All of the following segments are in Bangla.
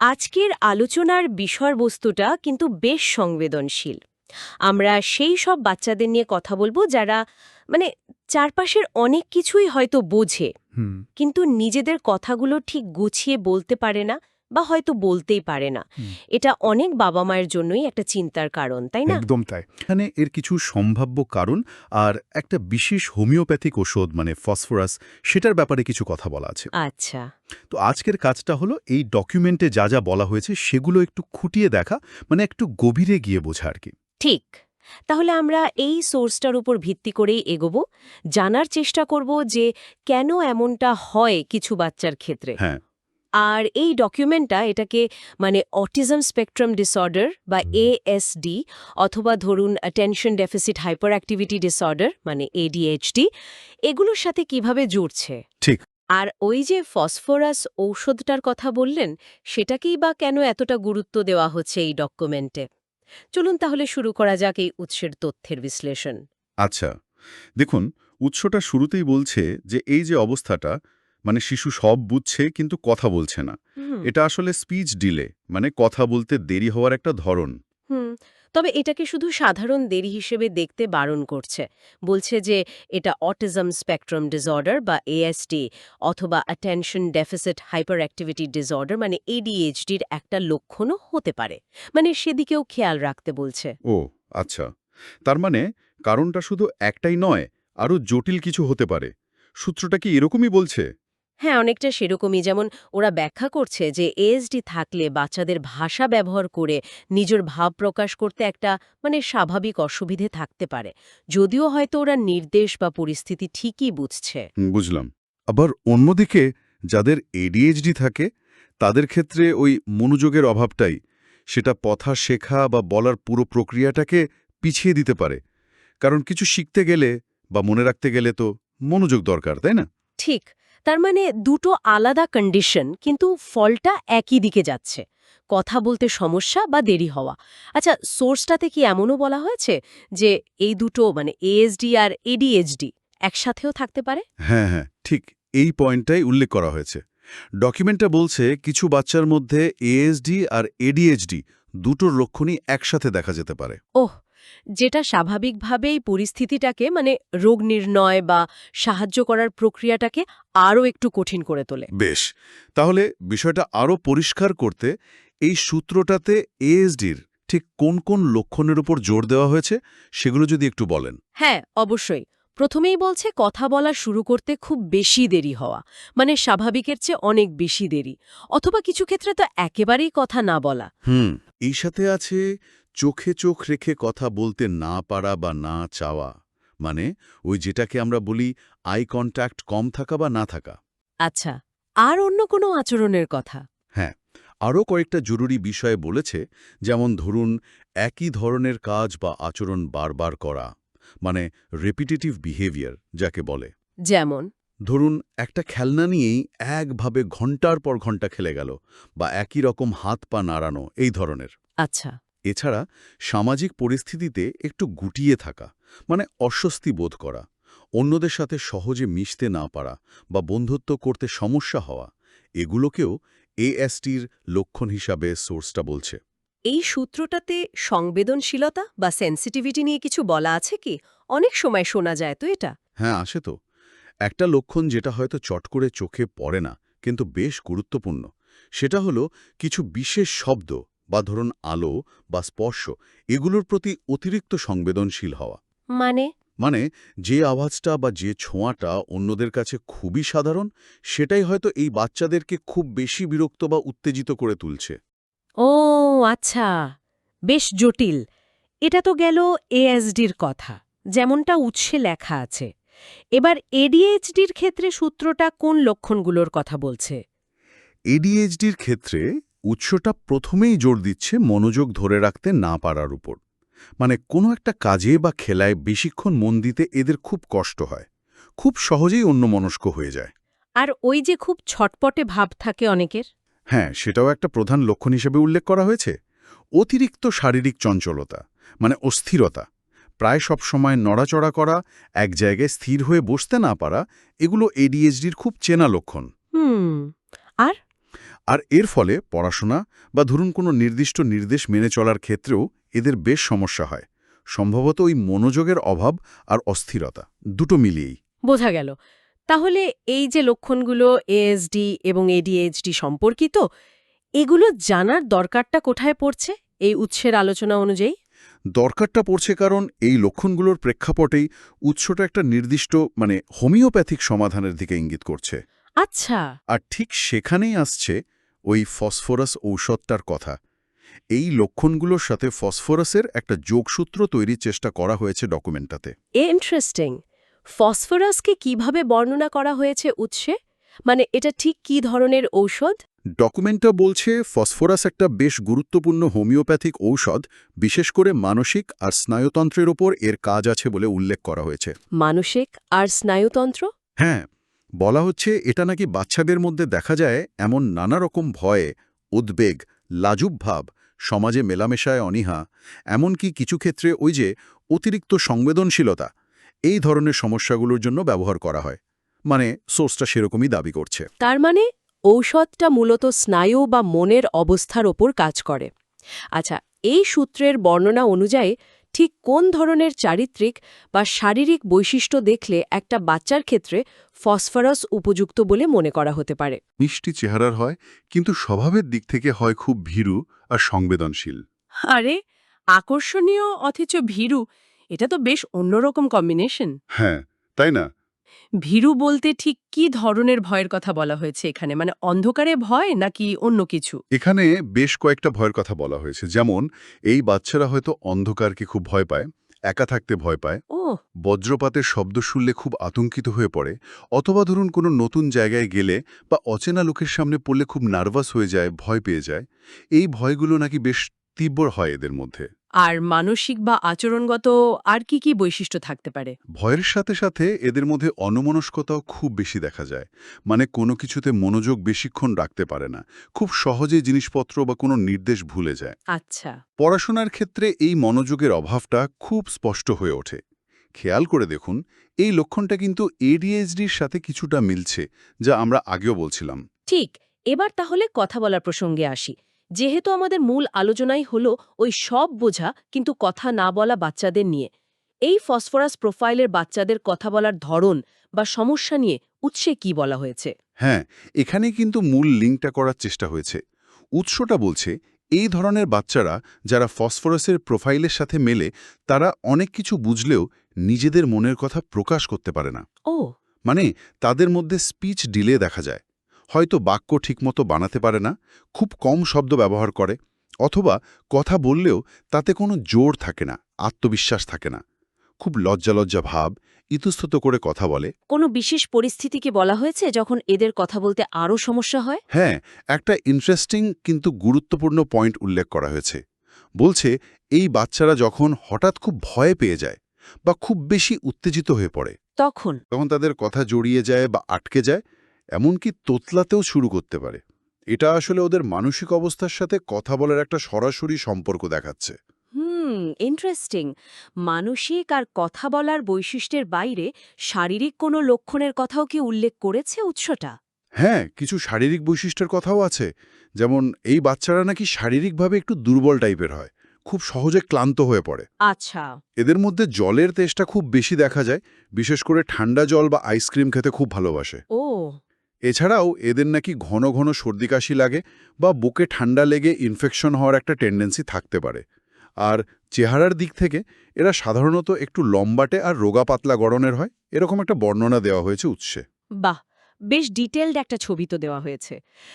আজকের আলোচনার বিষয়বস্তুটা কিন্তু বেশ সংবেদনশীল। আমরা সেই সব বাচ্চাদের নিয়ে কথা বলব যারা মানে চারপাশের অনেক কিছুই হয়তো বোঝে কিন্তু নিজেদের কথাগুলো ঠিক গুছিয়ে বলতে পারে না। বা হয়তো বলতেই পারে না। এটা অনেক বাবা মায়ের জন্যই একটা চিন্তার কারণ তাই না? একদম তাই। এখানে এর কিছু সম্ভাব্য কারণ আর একটা বিশেষ হোমিওপ্যাথিক ওষুধ মানে ফসফরাস সেটার ব্যাপারে কিছু কথা বলা আছে। আচ্ছা। তো আজকের কাজটা হলো এই ডকুমেন্টে যা যা বলা হয়েছে সেগুলো একটু খুঁটিয়ে দেখা মানে একটু গভীরে গিয়ে বোঝা আর কি। ঠিক। তাহলে আমরা এই সোর্সটার উপর ভিত্তি করেই এগোবো জানার চেষ্টা করব যে কেন এমনটা হয় কিছু বাচ্চার ক্ষেত্রে। হ্যাঁ। আর এই ডকুমেন্টটা এটাকে মানে অটিজম স্পেকট্রাম ডিসঅর্ডার বা এএসডি অথবা ধরুন attention deficit hyper activity disorder মানে এডিএইচডি এগুলোর সাথে কীভাবে জুড়ছে? ঠিক। আর ওই যে ফসফরাস ঔষধটার কথা বললেন সেটাকেই বা কেন এতটা গুরুত্ব দেওয়া হচ্ছে এই ডকুমেন্টে চলুন তাহলে শুরু করা যাক এই উৎসের তথ্যের বিশ্লেষণ। আচ্ছা দেখুন উৎসটা শুরুতেই বলছে যে এই যে অবস্থাটা মানে শিশু সব বুঝছে কিন্তু কথা বলছে না। এটা আসলে স্পিচ ডিলে মানে কথা বলতে দেরি হওয়ার একটা ধরন। হুম তবে এটাকে শুধু সাধারণ দেরি হিসেবে দেখতে বারণ করছে। বলছে যে এটা অটিজম স্পেকট্রাম ডিসঅর্ডার বা এএসডি অথবা attention deficit hyper activity disorder মানে এডিএইচডির একটা লক্ষণও হতে পারে। মানে সেদিকেও খেয়াল রাখতে বলছে। ও আচ্ছা। তার মানে কারণটা শুধু একটাই নয় আরও জটিল কিছু হতে পারে। সূত্রটা কি এরকমই বলছে? হ্যাঁ অনেকটা সেরকমই। যেমন ওরা ব্যাখ্যা করছে যে এএসডি থাকলে বাচ্চাদের ভাষা ব্যবহার করে নিজের ভাব প্রকাশ করতে একটা মানে স্বাভাবিক অসুবিধে থাকতে পারে। যদিও হয়তো ওরা নির্দেশ বা পরিস্থিতি ঠিকই বুঝছে। বুঝলাম। আবার অন্যদিকে যাদের এডিএইচডি থাকে তাদের ক্ষেত্রে ওই মনোযোগের অভাবটাই সেটা কথা শেখা বা বলার পুরো প্রক্রিয়াটাকে পিছিয়ে দিতে পারে। কারণ কিছু শিখতে গেলে বা মনে রাখতে গেলে তো মনোযোগ দরকার তাই না? ঠিক। তার মানে দুটো আলাদা কন্ডিশন কিন্তু ফলটা একই দিকে যাচ্ছে। কথা বলতে সমস্যা বা দেরি হওয়া। আচ্ছা সোর্সটাতে কি এমনও বলা হয়েছে যে এই দুটো মানে এএসডি আর এডিএইচডি একসাথেও থাকতে পারে? হ্যাঁ হ্যাঁ ঠিক এই পয়েন্টটাই উল্লেখ করা হয়েছে। ডকুমেন্টটা বলছে কিছু বাচ্চার মধ্যে এএসডি আর এডিএইচডি দুটোর লক্ষণই একসাথে দেখা যেতে পারে। ওহ যেটা স্বাভাবিকভাবেই পরিস্থিতিটাকে মানে রোগ নির্ণয় বা সাহায্য করার প্রক্রিয়াটাকে আরও একটু কঠিন করে তোলে। বেশ তাহলে বিষয়টা আরও পরিষ্কার করতে এই সূত্রটাতে এএসডির ঠিক কোন কোন লক্ষণের উপর জোর দেওয়া হয়েছে সেগুলো যদি একটু বলেন। হ্যাঁ অবশ্যই। প্রথমেই বলছে কথা বলা শুরু করতে খুব বেশি দেরি হওয়া মানে স্বাভাবিকের চেয়ে অনেক বেশি দেরি অথবা কিছু ক্ষেত্রে তো একেবারেই কথা না বলা। হুম এই সাথে আছে চোখে চোখ রেখে কথা বলতে না পারা বা না চাওয়া মানে ওই যেটাকে আমরা বলি আই কন্ট্যাক্ট কম থাকা বা না থাকা। আচ্ছা আর অন্য কোনো আচরণের কথা? হ্যাঁ আরও কয়েকটা জরুরি বিষয়ে বলেছে যেমন ধরুন একই ধরনের কাজ বা আচরণ বারবার করা মানে রেপিটেটিভ বিহেভিয়ার যাকে বলে। যেমন? ধরুন একটা খেলনা নিয়েই একভাবে ঘণ্টার পর ঘণ্টা খেলে গেল বা একই রকম হাত পা নাড়ানো এই ধরনের। আচ্ছা। এছাড়া সামাজিক পরিস্থিতিতে একটু গুটিয়ে থাকা মানে অস্বস্তি বোধ করা অন্যদের সাথে সহজে মিশতে না পারা বা বন্ধুত্ব করতে সমস্যা হওয়া এগুলোকেও এএসটির লক্ষণ হিসাবে সোর্সটা বলছে। এই সূত্রটাতে সংবেদনশীলতা বা সেন্সিটিভিটি নিয়ে কিছু বলা আছে কি? অনেক সময় শোনা যায় তো এটা। হ্যাঁ আসে তো। একটা লক্ষণ যেটা হয়তো চট করে চোখে পড়ে না কিন্তু বেশ গুরুত্বপূর্ণ। সেটা হলো কিছু বিশেষ শব্দ বা ধরুন আলো বা স্পর্শ এগুলোর প্রতি অতিরিক্ত সংবেদনশীল হওয়া। মানে? মানে যে আওয়াজটা বা যে ছোঁয়াটা অন্যদের কাছে খুবই সাধারণ সেটাই হয়তো এই বাচ্চাদেরকে খুব বেশি বিরক্ত বা উত্তেজিত করে তুলছে। ও আচ্ছা। বেশ জটিল। এটা তো গেল এএসডির কথা যেমনটা উৎসে লেখা আছে। এবার এডিএইচডির ক্ষেত্রে সূত্রটা কোন লক্ষণগুলোর কথা বলছে? এডিএইচডির ক্ষেত্রে উৎসটা প্রথমেই জোর দিচ্ছে মনোযোগ ধরে রাখতে না পারার উপর। মানে কোনো একটা কাজে বা খেলায় বেশিক্ষণ মন দিতে এদের খুব কষ্ট হয়। খুব সহজেই অন্যমনস্ক হয়ে যায়। আর ওই যে খুব ছটপটে ভাব থাকে অনেকের? হ্যাঁ সেটাও একটা প্রধান লক্ষণ হিসেবে উল্লেখ করা হয়েছে। অতিরিক্ত শারীরিক চঞ্চলতা মানে অস্থিরতা প্রায় সব সময় নড়াচড়া করা এক জায়গায় স্থির হয়ে বসতে না পারা এগুলো এডিএইচডির খুব চেনা লক্ষণ। হুম আর আর এর ফলে পড়াশোনা বা ধরুন কোনো নির্দিষ্ট নির্দেশ মেনে চলার ক্ষেত্রেও এদের বেশ সমস্যা হয়। সম্ভবত ওই মনোযোগের অভাব আর অস্থিরতা দুটো মিলিয়েই। বোঝা গেল। তাহলে এই যে লক্ষণগুলো এএসডি এবং এডিএইচডি সম্পর্কিত এগুলো জানার দরকারটা কোথায় পড়ছে এই উৎসের আলোচনা অনুযায়ী? দরকারটা পড়ছে কারণ এই লক্ষণগুলোর প্রেক্ষাপটেই উৎসটা একটা নির্দিষ্ট মানে হোমিওপ্যাথিক সমাধানের দিকে ইঙ্গিত করছে। আচ্ছা। আর ঠিক সেখানেই আসছে ওই ফসফরাস ঔষধটার কথা। এই লক্ষণগুলোর সাথে ফসফরাসের একটা যোগসূত্র তৈরির চেষ্টা করা হয়েছে ডকুমেন্টটাতে। ইন্টারেস্টিং। ফসফরাসকে কীভাবে বর্ণনা করা হয়েছে উৎসে? মানে এটা ঠিক কি ধরনের ঔষধ? ডকুমেন্টটা বলছে ফসফরাস একটা বেশ গুরুত্বপূর্ণ হোমিওপ্যাথিক ঔষধ বিশেষ করে মানসিক আর স্নায়ুতন্ত্রের ওপর এর কাজ আছে বলে উল্লেখ করা হয়েছে। মানসিক আর স্নায়ুতন্ত্র? হ্যাঁ বলা হচ্ছে এটা নাকি বাচ্চাদের মধ্যে দেখা যায় এমন নানা রকম ভয়ে, উদ্বেগ লাজুব ভাব, সমাজে মেলামেশায় অনীহা, এমনকি কিছু ক্ষেত্রে ওই যে অতিরিক্ত সংবেদনশীলতা, এই ধরনের সমস্যাগুলোর জন্য ব্যবহার করা হয়। মানে সোর্সটা সেরকমই দাবি করছে। তার মানে ঔষধটা মূলত স্নায়ু বা মনের অবস্থার ওপর কাজ করে। আচ্ছা এই সূত্রের বর্ণনা অনুযায়ী ঠিক কোন ধরনের চারিত্রিক বা শারীরিক বৈশিষ্ট্য দেখলে একটা বাচ্চার ক্ষেত্রে ফসফরাস উপযুক্ত বলে মনে করা হতে পারে? মিষ্টি চেহারার হয় কিন্তু স্বভাবের দিক থেকে হয় খুব ভীরু আর সংবেদনশীল। আরে আকর্ষণীয় অথচ ভীরু এটা তো বেশ অন্যরকম কম্বিনেশন হ্যাঁ তাই না? ভীরু বলতে ঠিক কি ধরনের ভয়ের কথা বলা হয়েছে এখানে? মানে অন্ধকারে ভয় নাকি অন্য কিছু? এখানে বেশ কয়েকটা ভয়ের কথা বলা হয়েছে। যেমন এই বাচ্চারা হয়তো অন্ধকারকে খুব ভয় পায় একা থাকতে ভয় পায় ও। বজ্রপাতের শব্দ শুনলে খুব আতঙ্কিত হয়ে পড়ে অথবা ধরুন কোনো নতুন জায়গায় গেলে বা অচেনা লোকের সামনে পড়লে খুব নার্ভাস হয়ে যায় ভয় পেয়ে যায়। এই ভয়গুলো নাকি বেশ তীব্র হয় এদের মধ্যে। আর মানসিক বা আচরণগত আর কি কি বৈশিষ্ট্য থাকতে পারে? ভয়ের সাথে সাথে এদের মধ্যে অনমনস্কতাও খুব বেশি দেখা যায়। মানে কোনো কিছুতে মনোযোগ বেশিক্ষণ রাখতে পারে না। খুব সহজে জিনিসপত্র বা কোনো নির্দেশ ভুলে যায়। আচ্ছা। পড়াশোনার ক্ষেত্রে এই মনোযোগের অভাবটা খুব স্পষ্ট হয়ে ওঠে। খেয়াল করে দেখুন এই লক্ষণটা কিন্তু এডিএইচডির সাথে কিছুটা মিলছে যা আমরা আগেও বলছিলাম। ঠিক এবার তাহলে কথা বলার প্রসঙ্গে আসি। যেহেতু আমাদের মূল আলোচনাই হলো ওই সব বোঝা কিন্তু কথা না বলা বাচ্চাদের নিয়ে। এই ফসফরাস প্রোফাইলের বাচ্চাদের কথা বলার ধরন বা সমস্যা নিয়ে উৎসে কি বলা হয়েছে? হ্যাঁ এখানে কিন্তু মূল লিঙ্কটা করার চেষ্টা হয়েছে। উৎসটা বলছে এই ধরনের বাচ্চারা যারা ফসফরাসের প্রোফাইলের সাথে মেলে তারা অনেক কিছু বুঝলেও নিজেদের মনের কথা প্রকাশ করতে পারে না। ও। মানে তাদের মধ্যে স্পিচ ডিলে দেখা যায়। হয়তো বাক্য ঠিকমতো বানাতে পারে না খুব কম শব্দ ব্যবহার করে অথবা কথা বললেও তাতে কোনো জোর থাকে না আত্মবিশ্বাস থাকে না। খুব লজ্জা লজ্জা ভাব ইতস্তত করে কথা বলে। কোনো বিশেষ পরিস্থিতিকে বলা হয়েছে যখন এদের কথা বলতে আরও সমস্যা হয়? হ্যাঁ একটা ইন্টারেস্টিং কিন্তু গুরুত্বপূর্ণ পয়েন্ট উল্লেখ করা হয়েছে। বলছে এই বাচ্চারা যখন হঠাৎ খুব ভয় পেয়ে যায় বা খুব বেশি উত্তেজিত হয়ে পড়ে তখন? তখন তাদের কথা জড়িয়ে যায় বা আটকে যায় এমনকি তোতলাতেও শুরু করতে পারে। এটা আসলে ওদের মানসিক অবস্থার সাথে কথা বলার একটা সরাসরি সম্পর্ক দেখাচ্ছে। হুম ইন্টারেস্টিং মানসিক আর কথা বলার বৈশিষ্ট্যের বাইরে শারীরিক কোনো লক্ষণের কথাও কি উল্লেখ করেছে উৎসটা? হ্যাঁ কিছু শারীরিক বৈশিষ্ট্যের কথাও আছে। যেমন এই বাচ্চারা নাকি শারীরিকভাবে একটু দুর্বল টাইপের হয় খুব সহজে ক্লান্ত হয়ে পড়ে। আচ্ছা। এদের মধ্যে জলের তেষ্টা খুব বেশি দেখা যায় বিশেষ করে ঠান্ডা জল বা আইসক্রিম খেতে খুব ভালোবাসে। ও এছাড়াও এদের নাকি ঘন ঘন সর্দি কাশি লাগে বা বুকে ঠান্ডা লেগে ইনফেকশন হওয়ার একটা টেন্ডেন্সি থাকতে পারে। আর চেহারার দিক থেকে এরা সাধারণত একটু লম্বাটে আর রোগা পাতলা গড়নের হয়। এরকম একটা বর্ণনা দেওয়া হয়েছে উৎসে। বাহ! বেশ ডিটেলড একটা ছবি তো দেওয়া হয়েছে।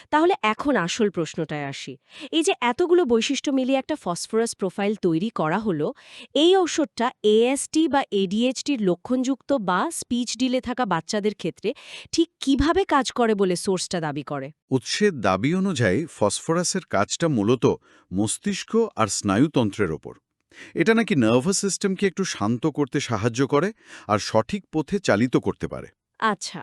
তাহলে এখন আসল প্রশ্নটায় আসি। এই যে এতগুলো বৈশিষ্ট্য মিলিয়ে একটা ফসফরাস প্রোফাইল তৈরি করা হলো এই ঔষধটা এএসটি বা এডিএইচডির লক্ষণযুক্ত বা স্পিচ ডিলে থাকা বাচ্চাদের ক্ষেত্রে ঠিক কীভাবে কাজ করে বলে সোর্সটা দাবি করে? উৎসের দাবি অনুযায়ী ফসফরাসের কাজটা মূলত মস্তিষ্ক আর স্নায়ুতন্ত্রের ওপর। এটা নাকি নার্ভাস সিস্টেমকে একটু শান্ত করতে সাহায্য করে আর সঠিক পথে চালিত করতে পারে। আচ্ছা।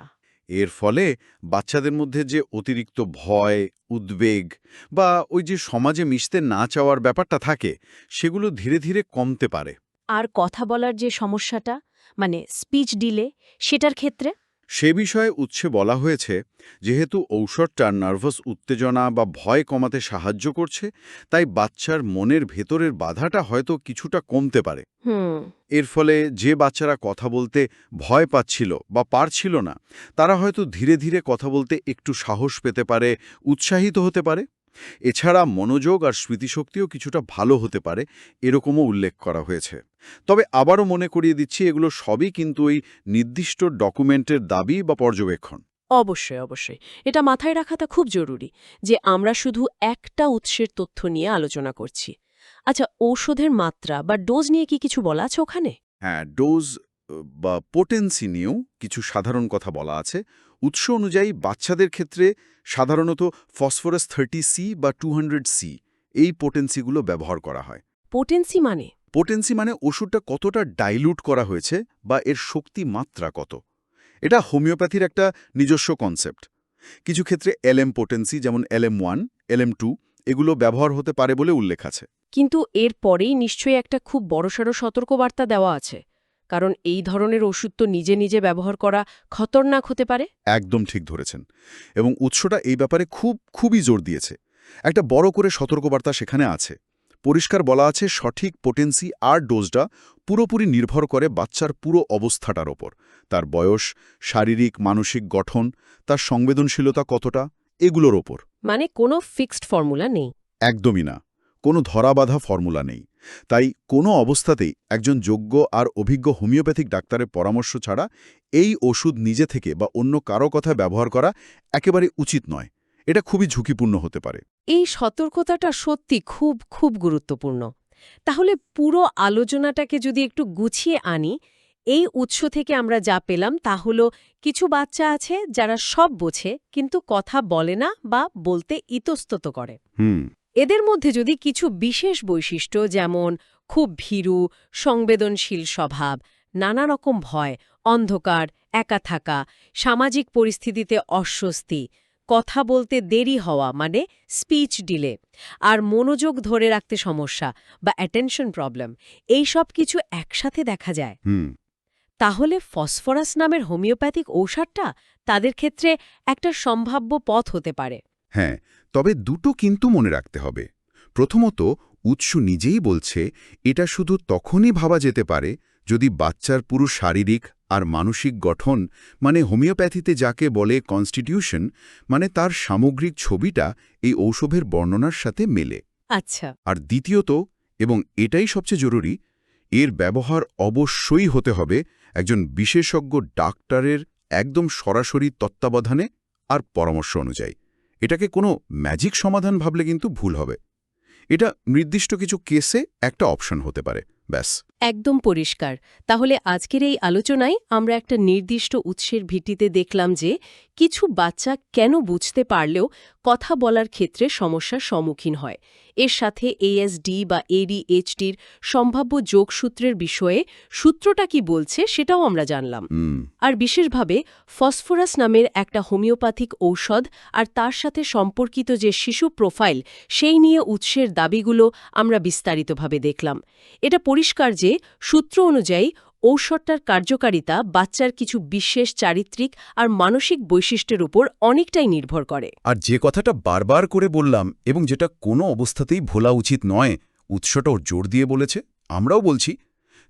এর ফলে বাচ্চাদের মধ্যে যে অতিরিক্ত ভয়, উদ্বেগ বা ওই যে সমাজে মিশতে না চাওয়ার ব্যাপারটা থাকে, সেগুলো ধীরে ধীরে কমতে পারে। আর কথা বলার যে সমস্যাটা মানে স্পিচ ডিলে সেটার ক্ষেত্রে? সে বিষয়ে উৎসে বলা হয়েছে যেহেতু ঔষধটা নার্ভাস উত্তেজনা বা ভয় কমাতে সাহায্য করছে তাই বাচ্চার মনের ভেতরের বাধাটা হয়তো কিছুটা কমতে পারে। এর ফলে যে বাচ্চারা কথা বলতে ভয় পাচ্ছিল বা পারছিল না তারা হয়তো ধীরে ধীরে কথা বলতে একটু সাহস পেতে পারে উৎসাহিত হতে পারে। এছাড়া মনোযোগ আর স্মৃতিশক্তিও কিছুটা ভালো হতে পারে এরকমও উল্লেখ করা হয়েছে। তবে আবারও মনে করিয়ে দিচ্ছি এগুলো সবই কিন্তু এই নির্দিষ্ট ডকুমেন্টের দাবি বা পর্যবেক্ষণ। অবশ্যই অবশ্যই। এটা মাথায় রাখাটা খুব জরুরি যে আমরা শুধু একটা উৎসের তথ্য নিয়ে আলোচনা করছি। আচ্ছা ঔষধের মাত্রা বা ডোজ নিয়ে কি কিছু বলা আছে ওখানে? হ্যাঁ ডোজ বা পোটেন্সি নিয়েও কিছু সাধারণ কথা বলা আছে। উৎস অনুযায়ী বাচ্চাদের ক্ষেত্রে সাধারণত ফসফরাস থার্টি সি বা টু সি এই পোটেন্সিগুলো ব্যবহার করা হয়। পোটেন্সি মানে? পোটেন্সি মানে ওষুধটা কতটা ডাইলুট করা হয়েছে বা এর শক্তি মাত্রা কত। এটা হোমিওপ্যাথির একটা নিজস্ব কনসেপ্ট কিছু ক্ষেত্রে এলএম পোটেন্সি যেমন এলএম ওয়ান এলএম টু এগুলো ব্যবহার হতে পারে বলে উল্লেখ আছে। কিন্তু এর পরেই নিশ্চয়ই একটা খুব বড়সড় সতর্কবার্তা দেওয়া আছে। কারণ এই ধরনের ওষুধ তো নিজে নিজে ব্যবহার করা খতরনাক হতে পারে? একদম ঠিক ধরেছেন। এবং উৎসটা এই ব্যাপারে খুব খুবই জোর দিয়েছে। একটা বড় করে সতর্কবার্তা সেখানে আছে। পরিষ্কার বলা আছে সঠিক পোটেন্সি আর ডোজটা পুরোপুরি নির্ভর করে বাচ্চার পুরো অবস্থাটার ওপর। তার বয়স শারীরিক মানসিক গঠন তার সংবেদনশীলতা কতটা এগুলোর ওপর। মানে কোনো ফিক্সড ফর্মুলা নেই। একদমই না। কোনো ধরাবাধা ফর্মুলা নেই। তাই কোনো অবস্থাতেই একজন যোগ্য আর অভিজ্ঞ হোমিওপ্যাথিক ডাক্তারের পরামর্শ ছাড়া এই ওষুধ নিজে থেকে বা অন্য কারও কথা ব্যবহার করা একেবারে উচিত নয়। এটা খুবই ঝুঁকিপূর্ণ হতে পারে। এই সতর্কতাটা সত্যি খুব খুব গুরুত্বপূর্ণ। তাহলে পুরো আলোচনাটাকে যদি একটু গুছিয়ে আনি এই উৎস থেকে আমরা যা পেলাম তা হলো কিছু বাচ্চা আছে যারা সব বোঝে কিন্তু কথা বলে না বা বলতে ইতস্তত করে। হুম। এদের মধ্যে যদি কিছু বিশেষ বৈশিষ্ট্য যেমন খুব ভীরু সংবেদনশীল স্বভাব নানা রকম ভয় অন্ধকার একা থাকা সামাজিক পরিস্থিতিতে অস্বস্তি কথা বলতে দেরি হওয়া মানে স্পিচ ডিলে আর মনোযোগ ধরে রাখতে সমস্যা বা অ্যাটেনশন প্রবলেম এই সব কিছু একসাথে দেখা যায়। তাহলে ফসফরাস নামের হোমিওপ্যাথিক ঔষধটা তাদের ক্ষেত্রে একটা সম্ভাব্য পথ হতে পারে। হ্যাঁ তবে দুটো কিন্তু মনে রাখতে হবে। প্রথমত উৎস নিজেই বলছে এটা শুধু তখনই ভাবা যেতে পারে যদি বাচ্চার পুরো শারীরিক আর মানসিক গঠন মানে হোমিওপ্যাথিতে যাকে বলে কনস্টিটিউশন মানে তার সামগ্রিক ছবিটা এই ঔষধের বর্ণনার সাথে মেলে। আচ্ছা। আর দ্বিতীয়ত এবং এটাই সবচেয়ে জরুরি এর ব্যবহার অবশ্যই হতে হবে একজন বিশেষজ্ঞ ডাক্তারের একদম সরাসরি তত্ত্বাবধানে আর পরামর্শ অনুযায়ী। এটাকে কোনো ম্যাজিক সমাধান ভাবলে কিন্তু ভুল হবে। এটা নির্দিষ্ট কিছু কেসে একটা অপশন হতে পারে, ব্যাস। একদম পরিষ্কার। তাহলে আজকের এই আলোচনায় আমরা একটা নির্দিষ্ট উৎসের ভিত্তিতে দেখলাম যে কিছু বাচ্চা কেন বুঝতে পারলেও কথা বলার ক্ষেত্রে সমস্যার সম্মুখীন হয়। এর সাথে এএসডি বা এডিএইচডির সম্ভাব্য যোগসূত্রের বিষয়ে সূত্রটা কি বলছে সেটাও আমরা জানলাম। আর বিশেষভাবে ফসফরাস নামের একটা হোমিওপ্যাথিক ঔষধ আর তার সাথে সম্পর্কিত যে শিশু প্রোফাইল সেই নিয়ে উৎসের দাবিগুলো আমরা বিস্তারিতভাবে দেখলাম। এটা পরিষ্কার যে সূত্র অনুযায়ী ঔষধটার কার্যকারিতা বাচ্চার কিছু বিশেষ চারিত্রিক আর মানসিক বৈশিষ্ট্যের উপর অনেকটাই নির্ভর করে আর যে কথাটা বারবার করে বললাম এবং যেটা কোনো অবস্থাতেই ভোলা উচিত নয় উৎসটাও জোর দিয়ে বলেছে আমরাও বলছি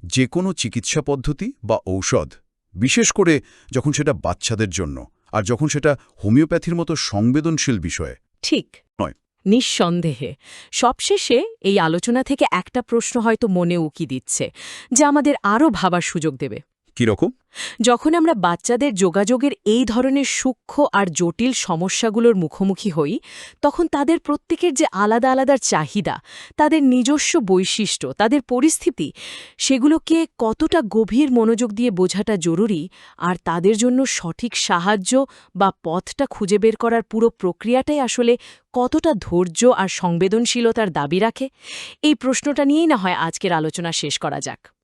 যে কোনো চিকিৎসা পদ্ধতি বা ঔষধ বিশেষ করে যখন সেটা বাচ্চাদের জন্য আর যখন সেটা হোমিওপ্যাথির মতো সংবেদনশীল বিষয়ে ঠিক নয়। নিঃসন্দেহে। সবশেষে এই আলোচনা থেকে একটা প্রশ্ন হয়তো মনে উকি দিচ্ছে, যা আমাদের আরও ভাবার সুযোগ দেবে। কীরকম? যখন আমরা বাচ্চাদের যোগাযোগের এই ধরনের সূক্ষ্ম আর জটিল সমস্যাগুলোর মুখোমুখি হই, তখন তাদের প্রত্যেকের যে আলাদা আলাদা চাহিদা, তাদের নিজস্ব বৈশিষ্ট্য, তাদের পরিস্থিতি, সেগুলোকে কতটা গভীর মনোযোগ দিয়ে বোঝাটা জরুরি আর তাদের জন্য সঠিক সাহায্য বা পথটা খুঁজে বের করার পুরো প্রক্রিয়াটাই আসলে কতটা ধৈর্য আর সংবেদনশীলতার দাবি রাখে, এই প্রশ্নটা নিয়েই না হয় আজকের আলোচনা শেষ করা যাক।